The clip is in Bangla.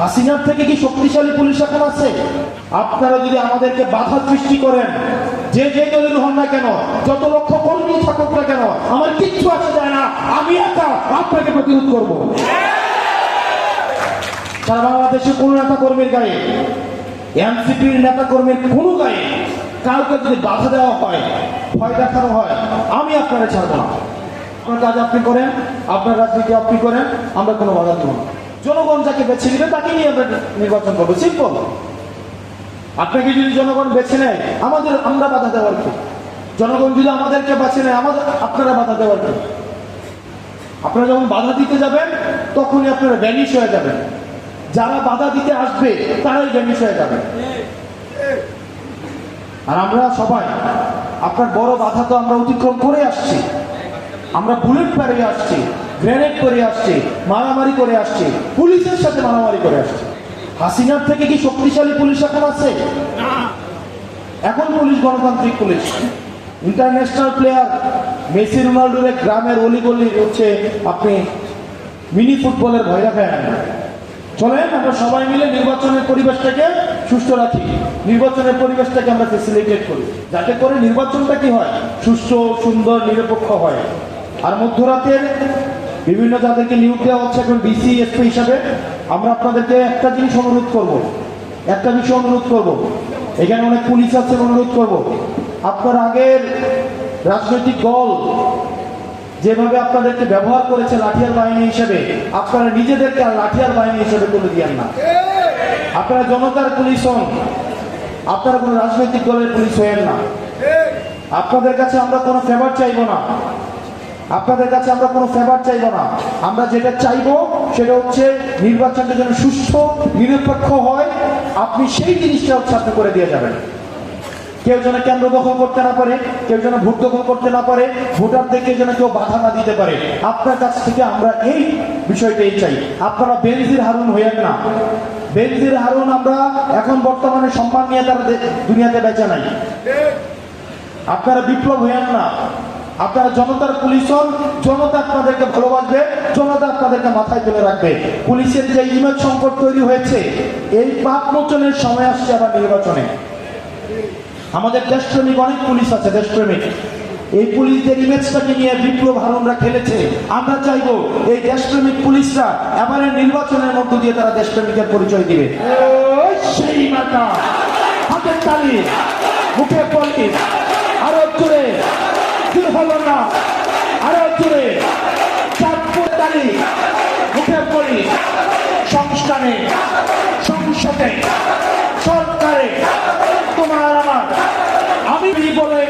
হাসিনার থেকে কি শক্তিশালী পুলিশ এখন আছে? আপনারা যদি আমাদেরকে বাধা সৃষ্টি করেন, যে যে দলের হন না কেন, যত লক্ষ কর্মী থাকুক না কেন, আমার কিচ্ছু আসে যায় না। আমি একা আপনাকে প্রতিরোধ করব। সারা বাংলাদেশে কোন নেতা কর্মীর গায়ে, এনসিপির নেতা কর্মীর কোনো গায়ে কাউকে যদি বাধা দেওয়া হয়, ভয় দেখানো হয়, আমি আপনারা ছাড়বো না। আপনার কাজ আপনি করেন, আপনার রাজনীতি আপনি করেন, আমরা কোনো বাধা দেবো না। জনগণ যাকে বেছে নেবে, তাকে নিয়ে আমরা নির্বাচন করব। সিম্পল আপনাকে যদি জনগণ বেছে নেয়, আমাদের, আমরা বাধা দেওয়ার কি? জনগণ যদি আমাদেরকে বাছে নেয়, আমাদের, আপনারা বাধা দেওয়ার কি? আপনারা যখন বাধা দিতে যাবেন, তখনই আপনারা ভ্যানিশ হয়ে যাবেন। যারা বাধা দিতে আসবে, তারাই ভ্যানিশ হয়ে যাবে। আর আমরা সবাই, আপনার বড় বাধা তো আমরা অতিক্রম করে আসছি। আমরা বুলেট পেরিয়ে আসছি। গ্রেনেড করে আসছি মারামারি করে আসছি পুলিশের সাথে মারামারি করে আসছি। হাসিনার থেকে কি শক্তিশালী পুলিশ এখন আছে? এখন পুলিশ গণতান্ত্রিক পুলিশ। ইন্টারন্যাশনাল প্লেয়ার মেসি রোনাল্ডোর গ্রামের অলিগলি হচ্ছে আপনি মিনি ফুটবলের ভয় রাখেন চলেন আমরা সবাই মিলে নির্বাচনের পরিবেশটাকে সুস্থ রাখি। নির্বাচনের পরিবেশটাকে আমরা ফেসিলিটেট করি। যাতে করে নির্বাচনটা কি হয়? সুস্থ সুন্দর নিরপেক্ষ হয়। আর মধ্যরাতের বিভিন্ন যাদেরকে নিয়োগ দেওয়া হচ্ছে এখন ডিসি এসপি হিসাবে। আমরা আপনাদেরকে একটা জিনিস অনুরোধ করব। একটা বিষয় অনুরোধ করব। এখানে অনেক পুলিশ আছে, অনুরোধ করব। আপনার আগের রাজনৈতিক দল যেভাবে আপনাদেরকে ব্যবহার করেছে লাঠিয়াল বাহিনী হিসেবে, আপনারা নিজেদেরকে আর লাঠিয়াল বাহিনী হিসেবে তুলে দিয়েন না। আপনারা জনতার পুলিশ হন। আপনারা কোনো রাজনৈতিক দলের পুলিশ হয়েন না। আপনাদের কাছে আমরা কোনো ফেভার চাইব না। আপনাদের কাছে আমরা কোনো ফেভার চাইব না। আমরা যেটা চাইব সেটা হচ্ছে নির্বাচনটা যেন সুস্থ নিরপেক্ষ হয়। আপনি সেই জিনিসটা হচ্ছে আপনি করে দিয়ে যাবেন। কেউ যেন কেন্দ্র দখল করতে না পারে, কেউ যেন ভোট দখল করতে না পারে ভোটারদেরকে যেন কেউ বাধা না দিতে পারে। আপনার কাছ থেকে আমরা এই বিষয়টাই চাই। আপনারা বেনজির হারুন হইয়েন না। বেনজির হারুন আমরা এখন বর্তমানে সম্মান নিয়ে তারা দুনিয়াতে বেঁচে নাই। আপনারা বিপ্লব হইয়েন না। আপনারা জনতার পুলিশ হন, জনতা আপনাদেরকে ভালোবাসবে, জনতা আপনাদেরকে মাথায় তুলে রাখবে। পুলিশের যে ইমেজ সংকট তৈরি হয়েছে, এই পাপ মোচনের সময় আসছে আবার নির্বাচনে। আমাদের দেশপ্রেমিক অনেক পুলিশ আছে, দেশপ্রেমিক। এই পুলিশদের ইমেজটাকে নিয়ে বিপ্লব হারুনরা খেলেছে। আমরা চাইব এই দেশপ্রেমিক পুলিশরা এবারের নির্বাচনের মধ্য দিয়ে তারা দেশপ্রেমিকের পরিচয় দিবে। সেই মাতা, হাতের তালি মুখে পলি আরও জোর হলো না আরও জোরে চাঁদপুর তালি মুখে পলি সংস্থানে সংসদে সরকারে তোমার আমার। আমি বলে